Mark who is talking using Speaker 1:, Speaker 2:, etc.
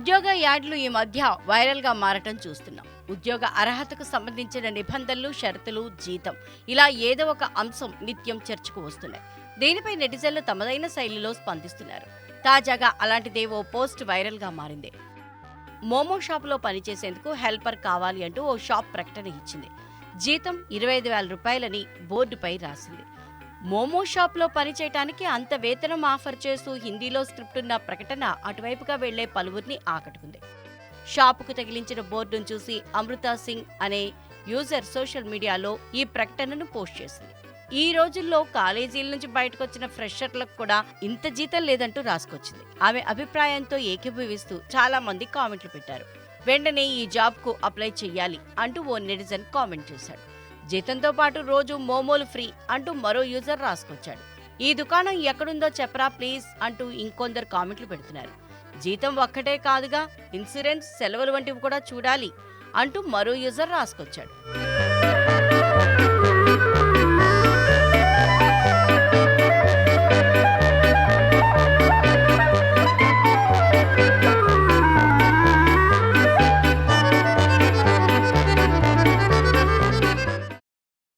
Speaker 1: ఉద్యోగ యాడ్లు ఈ మధ్య వైరల్గా మారటం చూస్తున్నాం. ఉద్యోగ అర్హతకు సంబంధించిన నిబంధనలు షరతులు జీతం ఇలా ఏదో ఒక అంశం నిత్యం చర్చకు వస్తున్నాయి. దీనిపై నెటిజన్లు తమదైన శైలిలో స్పందిస్తున్నారు. తాజాగా అలాంటిదే ఓ పోస్ట్ వైరల్గా మారింది. మోమో షాపులో పనిచేసేందుకు హెల్పర్ కావాలి అంటూ ఓ షాప్ ప్రకటన ఇచ్చింది. జీతం ఇరవై ఐదు వేల రూపాయలని బోర్డుపై రాసింది. మోమో షాప్లో పనిచేయటానికి అంత వేతనం ఆఫర్ చేస్తూ హిందీలో స్క్రిప్ట్ ఉన్న ప్రకటన అటువైపుగా వెళ్ళే పలువురిని ఆకట్టుకుంది. షాపుకు తగిలించిన బోర్డును చూసి అమృతా సింగ్ అనే యూజర్ సోషల్ మీడియాలో ఈ ప్రకటనను పోస్ట్ చేసింది. ఈ రోజుల్లో కాలేజీల నుంచి బయటకు వచ్చిన ఫ్రెషర్లకు కూడా ఇంత జీతం లేదంటూ రాసుకొచ్చింది. ఆమె అభిప్రాయంతో ఏకీభవిస్తూ చాలా మంది కామెంట్లు పెట్టారు. వెంటనే ఈ జాబ్కు అప్లై చెయ్యాలి అంటూ ఓ నెటిజన్ కామెంట్ చేశాడు. జీతంతో పాటు రోజు మోమోలు ఫ్రీ అంటూ మరో యూజర్ రాసుకొచ్చాడు. ఈ దుకాణం ఎక్కడుందో చెప్పరా ప్లీజ్ అంటూ ఇంకొందరు కామెంట్లు పెడుతున్నారు. జీతం ఒక్కటే కాదుగా ఇన్సూరెన్స్ సెలవులు వంటివి కూడా చూడాలి అంటూ మరో యూజర్ రాసుకొచ్చాడు.